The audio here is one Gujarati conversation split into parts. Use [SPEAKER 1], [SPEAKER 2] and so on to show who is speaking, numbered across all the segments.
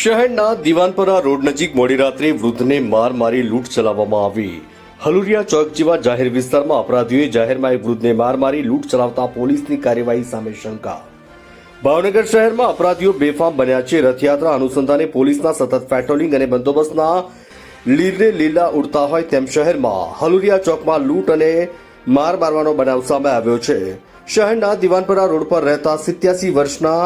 [SPEAKER 1] શહેરના દિવાનપરા રોડ નજીક મોડી રાત્રે વૃદ્ધને માર મારી લૂંટ ચલાવવામાં આવી. હલુરિયા ચોક જેવા જાહેર વિસ્તારમાં અપરાધીઓએ જાહેરમાં એક વૃદ્ધને માર મારી લૂંટ ચલાવતા પોલીસની કાર્યવાહી સામે શંકા. ભાવનગર શહેરમાં અપરાધીઓ બેફામ બન્યા છે. રથયાત્રા અનુસંધાને પોલીસના સતત પેટ્રોલિંગ અને બંદોબસ્તના લીલે લીલા ઉડતા હોય તેમ શહેરમાં હલુરિયા ચોકમાં લૂંટ અને માર મારવાનો બનાવ સામે આવ્યો છે. શહેરના દિવાનપરા રોડ પર રહેતા સિત્યાસી વર્ષના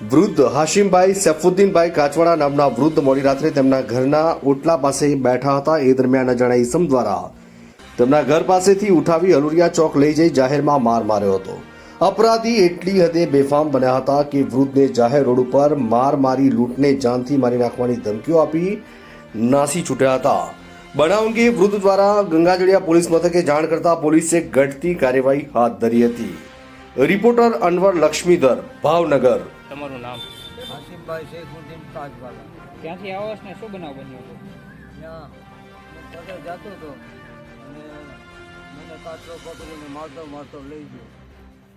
[SPEAKER 1] વૃદ્ધ હાશિમભાઈ સૈફુદ્દીનભાઈ કાચવાડા નામના વૃદ્ધ મોડી રાત્રે તેમના ઘરના ઓટલા પાસે બેઠા હતા. એ દરમિયાન અજાણ્યા ઈસમ દ્વારા તેમના ઘર પાસેથી ઉઠાવી અલુરિયા ચોક લઈ જઈ જાહેરમાં માર માર્યો હતો. અપરાધી એટલી હદે બેફામ બન્યા હતા કે વૃદ્ધને જાહેર રોડ ઉપર માર મારી લૂંટને જાનથી મારી નાખવાની ધમકીઓ આપી નાસી છૂટ્યા હતા. બનાવ અંગે વૃદ્ધ દ્વારા ગંગાજળિયા પોલીસ મથકે જાણ કરતા પોલીસે ઘટતી કાર્યવાહી હાથ ધરી હતી. રિપોર્ટર અનવર લક્ષ્મીધર ભાવનગર.
[SPEAKER 2] તમારું નામ?
[SPEAKER 3] હાસિમભાઈ શેખુદ્દીન કાચવાલા
[SPEAKER 2] ક્યાંથી આવો છો ને? શું બનાવ બન્યો હતો?
[SPEAKER 3] ત્યાં હું પગે જતો હતો અને મને કાચરો પકડીને મારતો મારતો લઈ ગયો.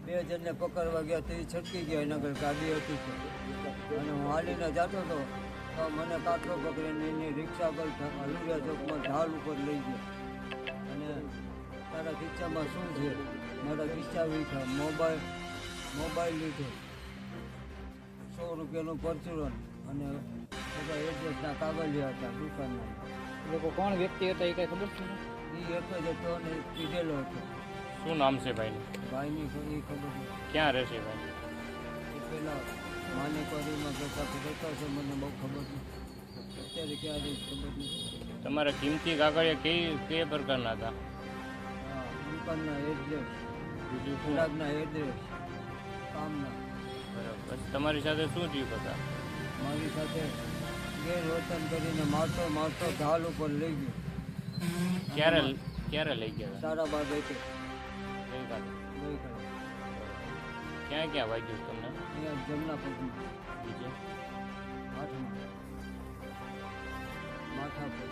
[SPEAKER 3] બે જણને પકડવા ગયા તો એ છટકી ગયા એના ઘર ગાડી હતી અને હું હાલીને જતો હતો તો મને કાચરો પકડીને એની રિક્ષા પર હલુરિયા ચોકમાં ઢાલ ઉપર લઈ ગયો. અને તારા ખિસ્સામાં શું છે? મારા ખિસ્સા વીખા મોબાઈલ મોબાઈલ લીધો. સો રૂપિયાનું પરચુરણ અને બધા એડ્રેસના કાગળિયા હતા દુકાનના
[SPEAKER 2] એ લોકો કોણ વ્યક્તિ હતા એ કાંઈ ખબર છે?
[SPEAKER 3] એ એક જ હતો અને પીધેલો હતો.
[SPEAKER 2] શું નામ છે ભાઈનું?
[SPEAKER 3] ભાઈની કોઈ એ ખબર છે.
[SPEAKER 2] ક્યાં રહેશે ભાઈ?
[SPEAKER 3] એ પેલા માનેકવાડીમાં જતા રહેતા છે મને બહુ ખબર નથી. અત્યારે ક્યાં રહી ખબર નથી.
[SPEAKER 2] તમારા કિંમતી કાગળિયા કઈ કયા પ્રકારના હતા?
[SPEAKER 3] દુકાનના એડ્રેસ ફ્લેગના એડ્રેસ કામના.
[SPEAKER 2] બરાબર. તમારી સાથે શું થયું હતા
[SPEAKER 3] મારી સાથે ગેરવર્તન કરીને મારતો મારતો ઢાલ ઉપર લઈ ગયો.
[SPEAKER 2] ક્યારે ક્યારે લઈ ગયા?
[SPEAKER 3] સારા
[SPEAKER 2] ગઈકાલે
[SPEAKER 3] ગઈકાલે
[SPEAKER 2] ક્યાં ક્યાં વાગ્યું તમને?
[SPEAKER 3] અહીંયા જમના પગમાં.
[SPEAKER 2] બીજે?
[SPEAKER 3] હાથમાં માથા પર.